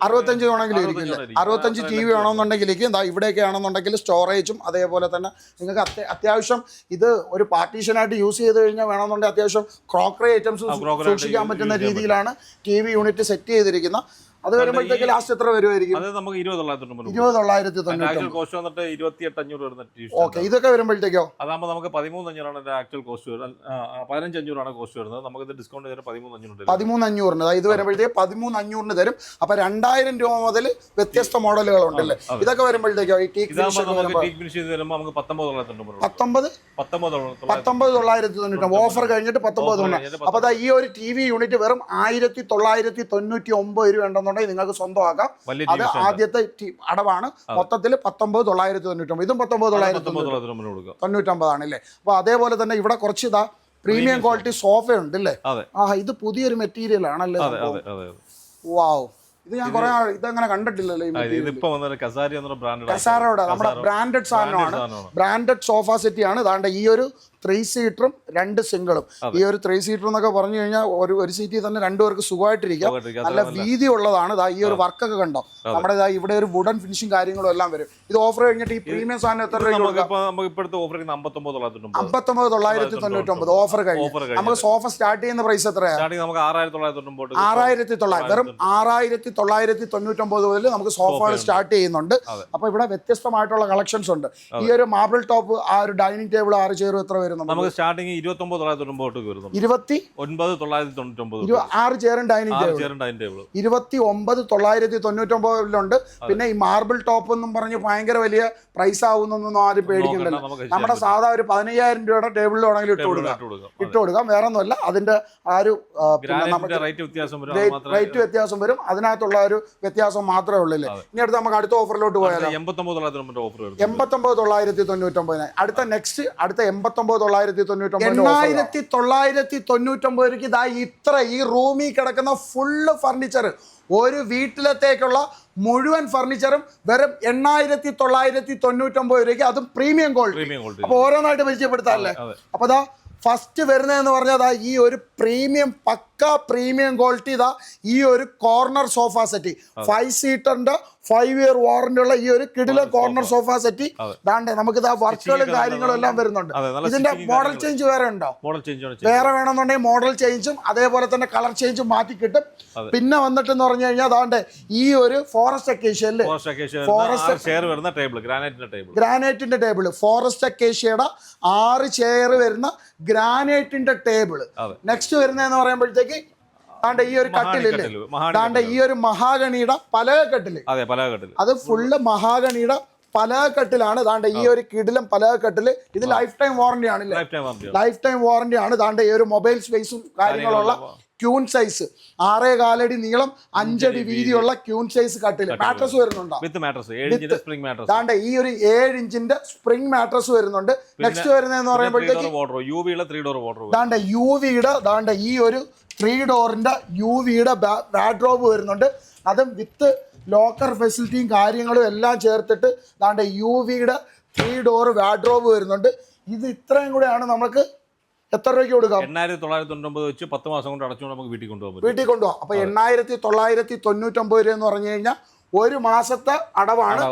അറുപത്തഞ്ച് വേണമെങ്കിലും ഇരിക്കില്ല അറുപത്തഞ്ച് അറുപത്തഞ്ച് ടി വി വേണമെന്നുണ്ടെങ്കിലേക്ക് എന്താ ഇവിടെയൊക്കെ ആണെന്നുണ്ടെങ്കിൽ സ്റ്റോറേജും അതേപോലെ തന്നെ നിങ്ങൾക്ക് അത്യാവശ്യം ഇത് ഒരു പാർട്ടീഷനായിട്ട് യൂസ് ചെയ്ത് കഴിഞ്ഞാൽ വേണമെന്നുണ്ടെങ്കിൽ അത്യാവശ്യം ക്രോക്കറി ഐറ്റംസ് സൂക്ഷിക്കാൻ പറ്റുന്ന രീതിയിലാണ് ടി വി യൂണിറ്റ് സെറ്റ് ചെയ്തിരിക്കുന്നത്. അത് വരുമ്പോഴത്തേക്ക് ലാസ്റ്റ് എത്ര വരുമായിരിക്കും അത് നമുക്ക് ഇരുപത് തൊള്ളായിരത്തി ഇരുപത് തൊള്ളായിരത്തി ആക്ച്വൽ കോസ്റ്റ് വന്നിട്ട് അഞ്ഞൂറ് വരുന്ന ഓക്കെ ഇതൊക്കെ വരുമ്പോഴത്തേക്കോ? അതാകുമ്പോൾ നമുക്ക് പതിമൂന്ന് അഞ്ഞൂറാണ് ആക്ച്വൽ കോസ്റ്റ് വരുന്നത്. പതിനഞ്ച് അഞ്ഞൂറാണ് കോസ്റ്റ് വരുന്നത്. നമുക്ക് ഇത് ഡിസ്കൗണ്ട് ചെയ്തിട്ട് പതിമൂന്ന് അഞ്ഞൂറ് പതിമൂന്ന് അഞ്ഞൂറിന് അതായത് ഇത് വരുമ്പോഴത്തേക്ക് പതിമൂന്ന് അഞ്ഞൂറിന് തരും. അപ്പൊ രണ്ടായിരം രൂപ മുതൽ വ്യത്യസ്ത മോഡലുകൾ ഉണ്ടല്ലേ ഇതൊക്കെ വരുമ്പോഴത്തേക്കോ? ഈ ടീക്ക് നമുക്ക് വരുമ്പോൾ പത്തൊമ്പത് തൊള്ളായിരത്തി പത്തൊമ്പത്? പത്തൊമ്പത് തൊള്ളായിരത്തി തൊണ്ണൂറ്റി ഓഫർ കഴിഞ്ഞിട്ട് പത്തൊമ്പത് തൊണ്ണൂറ്. അപ്പൊ ഈ ഒരു ടി വി യൂണിറ്റ് വെറും ആയിരത്തി തൊള്ളായിരത്തി തൊണ്ണൂറ്റി ഒമ്പത് രൂപ ഉണ്ടെന്നുണ്ടെങ്കിൽ നിങ്ങൾക്ക് സ്വന്തമാക്കാം. അത് ആദ്യത്തെ അടവാണ്. മൊത്തത്തിൽ പത്തൊമ്പത് തൊള്ളായിരത്തി തൊണ്ണൂറ്റൊമ്പത്. ഇതും പത്തൊമ്പത് തൊള്ളായിരത്തി തൊണ്ണൂറ്റൊമ്പതാണ് അല്ലേ അപ്പോൾ അതേപോലെ തന്നെ ഇവിടെ കുറച്ച് ഇതാ പ്രീമിയം ക്വാളിറ്റി സോഫ ഉണ്ട് അല്ലേ ആ ഇത് പുതിയൊരു മെറ്റീരിയൽ ആണല്ലേ വാവ് ഇത് ഞാൻ കുറെ ഇതങ്ങനെ കണ്ടിട്ടില്ലല്ലോ നമ്മുടെ ബ്രാൻഡഡ് സാധനമാണ്. ബ്രാൻഡഡ് സോഫ സെറ്റ് ആണ്. ഇതാണ്ട് ഈ ഒരു ത്രീ സീറ്ററും രണ്ട് സിംഗിളും ഈ ഒരു ത്രീ സീറ്റർ എന്നൊക്കെ പറഞ്ഞു കഴിഞ്ഞാൽ ഒരു ഒരു സീറ്റിൽ തന്നെ രണ്ടുപേർക്ക് സുഖമായിട്ടിരിക്കാം നല്ല വീതി ഉള്ളതാണ്. ഇതാ ഈ ഒരു വർക്കൊക്കെ കണ്ടോ? നമ്മുടെ ഇതാ ഇവിടെ ഒരു വുഡൻ ഫിനിഷിംഗ് കാര്യങ്ങളും എല്ലാം വരും. ഇത് ഓഫർ കഴിഞ്ഞിട്ട് ഈ പ്രീമിയം സാധനം എത്ര അമ്പത്തൊമ്പത് തൊള്ളായിരത്തി തൊണ്ണൂറ്റി ഒമ്പത് തൊണ്ണൂറ്റൊമ്പത്. ഓഫർ കഴിഞ്ഞു. നമുക്ക് സോഫ സ്റ്റാർട്ട് ചെയ്യുന്ന പ്രൈസ് എത്രയാണ് ആറായിരത്തി തൊള്ളായിരത്തി വെറും ആറായിരത്തി തൊള്ളായിരത്തി തൊണ്ണൂറ്റൊമ്പത് മുതൽ നമുക്ക് സോഫകൾ സ്റ്റാർട്ട് ചെയ്യുന്നുണ്ട്. അപ്പൊ ഇവിടെ വ്യത്യസ്തമായിട്ടുള്ള കളക്ഷൻസ് ഉണ്ട്. ഈ ഒരു മാർബിൾ ടോപ്പ് ആ ഒരു ഡൈനിങ് ടേബിൾ ആറ് ചെയറും എത്ര വരുന്നുണ്ട് നമുക്ക് സ്റ്റാർട്ടിങ് ഇരുപത്തൊമ്പത് തൊള്ളായിരത്തി തൊണ്ണൂറ് വരുന്നുണ്ട് ഇരുപത്തി ഒൻപത് തൊള്ളായിരത്തി തൊണ്ണൂറ്റൊമ്പത് ഇരു- ആറ് ചെയറും ഡൈനിങ് ടേബിൾ ചേരൻ ഡൈനിങ് ടേബിൾ ഇരുപത്തി ഒമ്പത് തൊള്ളായിരത്തി തൊണ്ണൂറ്റൊമ്പതിലുണ്ട് പിന്നെ ഈ മാർബിൾ ടോപ്പ് എന്നും പറഞ്ഞ് ഭയങ്കര വലിയ പ്രൈസ് ആവുന്നൊന്നും ആരും പേടിക്കണ്ടല്ലോ. നമ്മുടെ സാധാ ഒരു പതിനയ്യായിരം രൂപയുടെ ടേബിളിൽ വേണമെങ്കിൽ ഇട്ട് കൊടുക്കാം. ഇട്ട് കൊടുക്കാം. വേറെ ഒന്നുമല്ല. അതിന്റെ ആ ഒരു റേറ്റ് വ്യത്യാസം വരും. അതിനകത്തുള്ള ഒരു വ്യത്യാസം മാത്രമേ ഉള്ളൂ അല്ലേ ഇനി അടുത്ത് നമുക്ക് അടുത്ത ഓഫറിലോട്ട് പോയാലോ? തൊള്ളായിരത്തി എൺപത്തൊമ്പത് തൊള്ളായിരത്തി തൊണ്ണൂറ്റൊമ്പതിന് അടുത്ത നെക്സ്റ്റ് അടുത്ത എൺപത്തൊമ്പത് തൊള്ളായിരത്തി തൊണ്ണൂറ്റൊമ്പത് എണ്ണായിരത്തി തൊള്ളായിരത്തി തൊണ്ണൂറ്റൊമ്പത് രൂപയ്ക്ക് ഇതാ ഇത്ര ഈ റൂമിൽ കിടക്കുന്ന ഫുള്ള് ഫർണിച്ചർ ഒരു വീട്ടിലത്തേക്കുള്ള മുഴുവൻ ഫർണിച്ചറും വെറും എണ്ണായിരത്തി തൊള്ളായിരത്തി തൊണ്ണൂറ്റൊമ്പത് രൂപയ്ക്ക് അതും പ്രീമിയം ക്വാളിറ്റി അപ്പൊ ഓരോന്നായിട്ട് പരിചയപ്പെടുത്താറില്ലേ അപ്പൊ അപ്പോൾ ദാ ഫസ്റ്റ് വരുന്നതെന്ന് പറഞ്ഞാൽ അതാ ഈ ഒരു പ്രീമിയം പക്ക പ്രീമിയം ക്വാളിറ്റി ഇതാ ഈ ഒരു കോർണർ സോഫ സെറ്റ് ഫൈവ് സീറ്ററിന്റെ ഫൈവ് ഇയർ വാറന്റി ഉള്ള ഈ ഒരു കിടില കോർണർ സോഫ സെറ്റ് അതെ. നമുക്ക് ആ വർക്കുകളും കാര്യങ്ങളും എല്ലാം വരുന്നുണ്ട്. ഇതിന്റെ മോഡൽ ചേഞ്ച് വേറെ ഉണ്ടോ? മോഡൽ ചേഞ്ച് വേറെ വേണമെന്നുണ്ടെങ്കിൽ മോഡൽ ചേഞ്ചും അതേപോലെ തന്നെ കളർ ചേഞ്ചും മാറ്റി കിട്ടും. പിന്നെ വന്നിട്ട് എന്ന് പറഞ്ഞു കഴിഞ്ഞാൽ അതാണ്ട് ഈ ഒരു ഫോറസ്റ്റ് അക്കേഷ്യല്ലേ ഫോറസ്റ്റ് അക്കേഷ്യ ഷെയർ വരുന്ന ടേബിൾ ഗ്രാനൈറ്റിന്റെ ടേബിൾ ഫോറസ്റ്റ് അക്കേഷ്യയുടെ ആറ് ചെയർ വരുന്ന ഗ്രാനൈറ്റിന്റെ ടേബിൾ. നെക്സ്റ്റ് വരുന്നതെന്ന് പറയുമ്പോഴത്തേക്ക് താണ്ട ഈ ഒരു കട്ടിലില്ലേ? കട്ടിൽ, താണ്ട ഈ ഒരു മഹാഗണിയുടെ പലക അതെ പല കട്ടിൽ അത് ഫുള്ള് മഹാഗണിയുടെ പലക കട്ടിലാണ് താണ്ട ഈ ഒരു കിടിലും പലക കട്ടിൽ. ഇത് ലൈഫ് ടൈം വാറന്റി ആണല്ലേ? ലൈഫ് ടൈം വാറന്റി ആണ് താണ്ട ഈ ഒരു മൊബൈൽ സ്പേസും കാര്യങ്ങളുള്ള ക്യൂൺ സൈസ് ആറേ കാലടി നീളം അഞ്ചടി വീതിയുള്ള ക്യൂൺ സൈസ് കട്ടിൽ. മാട്രസ് വരുന്നുണ്ടോ? ദാണ്ട് ഈ ഒരു ഏഴ് ഇഞ്ചിന്റെ സ്പ്രിംഗ് മാട്രസ് വരുന്നുണ്ട്. നെക്സ്റ്റ് വരുന്നതെന്ന് പറയുമ്പോഴത്തേക്ക് ദാണ്ട യു വിയുടെ താണ്ട ഈ ഒരു ത്രീ ഡോറിന്റെ യു വിയുടെ ബാഡ്രോബ് വരുന്നുണ്ട്. അതും വിത്ത് ലോക്കർ ഫെസിലിറ്റിയും കാര്യങ്ങളും എല്ലാം ചേർത്തിട്ട് ദാണ്ട് യു വിയുടെ ത്രീ ഡോർ വാഡ്രോബ് വരുന്നുണ്ട്. ഇത് ഇത്രയും കൂടെയാണ് നമുക്ക് എത്ര രൂപയ്ക്ക് കൊടുക്കാം? എണ്ണായിരത്തി തൊള്ളായിരത്തി തൊണ്ണൂറ്റൊമ്പത് വെച്ച് പത്ത് മാസം കൊണ്ട് അടച്ചുകൊണ്ട് നമുക്ക് വീട്ടിൽ കൊണ്ടുപോകാം വീട്ടിൽ കൊണ്ടുപോകാം. അപ്പോൾ എണ്ണായിരത്തി തൊള്ളായിരത്തി തൊണ്ണൂറ്റൊമ്പത് രൂപ എന്ന് പറഞ്ഞു കഴിഞ്ഞാൽ ഒരു മാസത്തെ അടവാണ്.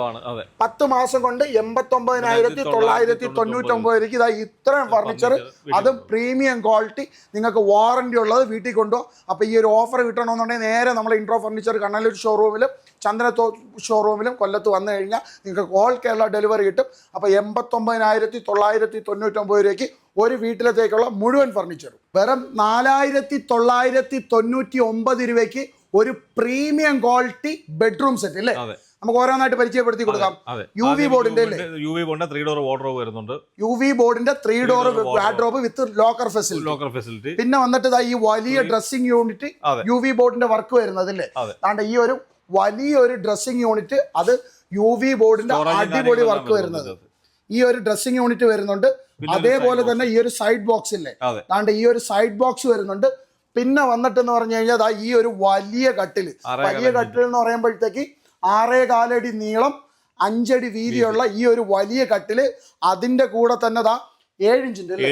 പത്ത് മാസം കൊണ്ട് എൺപത്തൊമ്പതിനായിരത്തി തൊള്ളായിരത്തി തൊണ്ണൂറ്റൊമ്പത് രൂപയ്ക്ക് ഇതാ ഇത്രയും ഫർണിച്ചർ അതും പ്രീമിയം ക്വാളിറ്റി. നിങ്ങൾക്ക് വാറണ്ടി ഉള്ളത് വീട്ടിൽ കൊണ്ടുപോകും അപ്പോൾ ഈ ഒരു ഓഫർ കിട്ടണമെന്നുണ്ടെങ്കിൽ നേരെ നമ്മൾ ഇൻട്രോ ഫർണിച്ചർ കണ്ണലൂർ ഷോറൂമിലും ചന്ദനത്തോ ഷോറൂമിലും കൊല്ലത്ത് വന്നു കഴിഞ്ഞാൽ നിങ്ങൾക്ക് ഓൾ കേരള ഡെലിവറി കിട്ടും. അപ്പോൾ എൺപത്തൊമ്പതിനായിരത്തി തൊള്ളായിരത്തി തൊണ്ണൂറ്റൊമ്പത് രൂപയ്ക്ക് ഒരു വീട്ടിലത്തേക്കുള്ള മുഴുവൻ ഫർണിച്ചറും വെറും നാലായിരത്തി തൊള്ളായിരത്തി തൊണ്ണൂറ്റി ഒമ്പത് രൂപയ്ക്ക് ഒരു പ്രീമിയം ക്വാളിറ്റി ബെഡ്റൂം സെറ്റ് അല്ലേ? നമുക്ക് ഓരോന്നായിട്ട് പരിചയപ്പെടുത്തി കൊടുക്കാം. യു വി ബോർഡിന്റെ യു വി ബോർഡിന്റെ ത്രീ ഡോർ വാർഡ്രോബ് വരുന്നുണ്ട്. യു വി ബോർഡിന്റെ three door wardrobe. With locker facility locker facility പിന്നെ വന്നിട്ട് ഈ വലിയ ഡ്രസ്സിംഗ് യൂണിറ്റ്. യു വി ബോർഡിന്റെ വർക്ക് വരുന്നത് അല്ലേ? അതെ. അതുകൊണ്ട് ഈ ഒരു വലിയൊരു ഡ്രസ്സിംഗ് യൂണിറ്റ് അത് യു വി ബോർഡിന്റെ അടിപൊളി വർക്ക് വരുന്നത്. ഈ ഒരു ഡ്രസ്സിംഗ് യൂണിറ്റ് വരുന്നുണ്ട്. അതേപോലെ തന്നെ ഈ ഒരു സൈഡ് ബോക്സ് ഇല്ലേ? അതാണ്ട് ഈ ഒരു സൈഡ് ബോക്സ് വരുന്നുണ്ട്. പിന്നെ വന്നിട്ടെന്ന് പറഞ്ഞു കഴിഞ്ഞാൽ ഈ ഒരു വലിയ കട്ടിൽ വലിയ കട്ടിൽ എന്ന് പറയുമ്പോഴത്തേക്ക് ആറേ കാലടി നീളം അഞ്ചടി വീതിയുള്ള ഈ ഒരു വലിയ കട്ടിൽ അതിന്റെ കൂടെ തന്നെ ദാ ഏഴിഞ്ചിന്റെ അല്ലേ?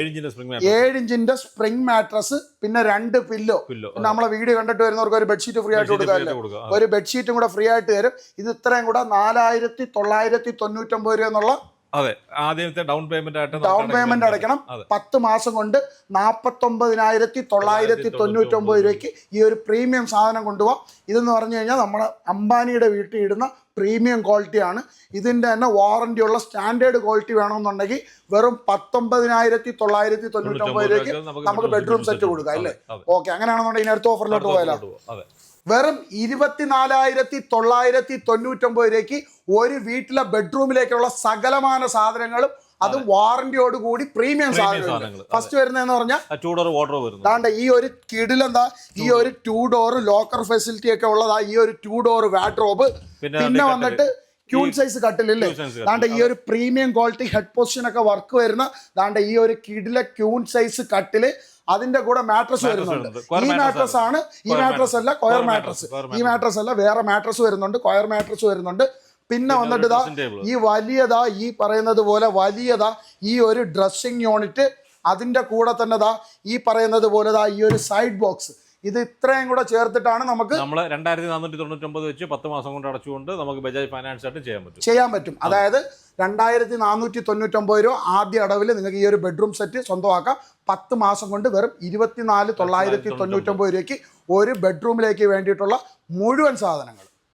ഇഞ്ചിന്റെ സ്പ്രിംഗ് മാട്രസ് പിന്നെ രണ്ട് പില്ലോ പില്ലോ പിന്നെ നമ്മളെ വീഡിയോ കണ്ടിട്ട് വരുന്നവർക്ക് ഒരു ബെഡ്ഷീറ്റ് ഫ്രീ ആയിട്ട് കൊടുക്കാമല്ലോ? ഒരു ബെഡ്ഷീറ്റും കൂടെ ഫ്രീ ആയിട്ട് തരും. ഇത് ഇത്രയും കൂടെ നാലായിരത്തി തൊള്ളായിരത്തി തൊണ്ണൂറ്റൊമ്പത് രൂപ എന്നുള്ള അതെ ആദ്യത്തെ ഡൗൺ പേയ്മെന്റ് ആയിട്ട് ഡൗൺ പേയ്മെന്റ് അടയ്ക്കണം. പത്ത് മാസം കൊണ്ട് നാൽപ്പത്തൊമ്പതിനായിരത്തി തൊള്ളായിരത്തി തൊണ്ണൂറ്റൊമ്പത് രൂപയ്ക്ക് ഈ ഒരു പ്രീമിയം സാധനം കൊണ്ടുപോകാം ഇതെന്ന് പറഞ്ഞു കഴിഞ്ഞാൽ നമ്മൾ അംബാനിയുടെ വീട്ടിൽ ഇടുന്ന പ്രീമിയം ക്വാളിറ്റിയാണ് ഇതിന്റെ തന്നെ വാറണ്ടി ഉള്ള സ്റ്റാൻഡേർഡ് ക്വാളിറ്റി വേണമെന്നുണ്ടെങ്കിൽ വെറും പത്തൊമ്പതിനായിരത്തി തൊള്ളായിരത്തി തൊണ്ണൂറ്റൊമ്പത് രൂപയ്ക്ക് നമുക്ക് ബെഡ്റൂം സെറ്റ് കൊടുക്കാം അല്ലേ? ഓക്കെ അങ്ങനെയാണെന്നുണ്ടെങ്കിൽ അടുത്ത ഓഫറിലോട്ട് പോയാലോ? വെറും ഇരുപത്തിനാലായിരത്തി തൊള്ളായിരത്തി തൊണ്ണൂറ്റൊമ്പത് രൂപയ്ക്ക് ഒരു വീട്ടിലെ ബെഡ്റൂമിലേക്കുള്ള സകലമാന സാധനങ്ങളും അത് വാറന്റിയോട് കൂടി പ്രീമിയം സാധനങ്ങൾ ഫസ്റ്റ് വരുന്നതെന്ന് പറഞ്ഞാൽ ടൂ ഡോർ വാർഡ്രോബ് ഈ ഒരു കിടിലെന്താ ഈ ഒരു ടൂ ഡോർ ലോക്കർ ഫെസിലിറ്റി ഒക്കെ ഉള്ളതാ ഈ ഒരു ടൂ ഡോർ പിന്നെ പിന്നെ വന്നിട്ട് ക്യൂൺ സൈസ് കട്ടിലില്ലേ? ദാണ്ട ഈ ഒരു പ്രീമിയം ക്വാളിറ്റി ഹെഡ് പൊസിഷൻ ഒക്കെ വർക്ക് വരുന്ന ദാണ്ട ഈ ഒരു കിഡിലെ ക്യൂൺ സൈസ് കട്ടിൽ അതിന്റെ കൂടെ മാട്രസ് വരുന്നുണ്ട്. ഈ മാട്രസ് ആണ്. ഈ മാട്രസ് അല്ല കൊയർ മാട്രസ് ഈ മാട്രസ്. അല്ല വേറെ മാട്രസ് വരുന്നുണ്ട് കൊയർ മാട്രസ് വരുന്നുണ്ട്. പിന്നെ വന്നിട്ട് ഇതാ. ഈ വലിയതാ ഈ പറയുന്നത് പോലെ വലിയതാ ഈ ഒരു ഡ്രസ്സിങ് യൂണിറ്റ് അതിന്റെ കൂടെ തന്നെ ദാ ഈ പറയുന്നത് പോലെ ദാ ഈ ഒരു സൈഡ് ബോക്സ് ഇത് ഇത്രയും കൂടെ ചേർത്തിട്ടാണ് നമുക്ക് നമ്മൾ രണ്ടായിരത്തി നാനൂറ്റി തൊണ്ണൂറ്റൊമ്പത് വെച്ച് പത്ത് മാസം കൊണ്ട് അടച്ചുകൊണ്ട് നമുക്ക് ബജാജ് ഫൈനാൻസ് ആയിട്ട് ചെയ്യാൻ പറ്റും. ചെയ്യാൻ പറ്റും. അതായത് രണ്ടായിരത്തി നാനൂറ്റി തൊണ്ണൂറ്റൊമ്പത് രൂപ ആദ്യ അടവിൽ നിങ്ങൾക്ക് ഈ ഒരു ബെഡ്റൂം സെറ്റ് സ്വന്തമാക്കാം. പത്ത് മാസം കൊണ്ട് വെറും ഇരുപത്തിനാല് തൊള്ളായിരത്തി തൊണ്ണൂറ്റൊമ്പത് രൂപയ്ക്ക് ഒരു ബെഡ്റൂമിലേക്ക് വേണ്ടിയിട്ടുള്ള മുഴുവൻ സാധനങ്ങൾ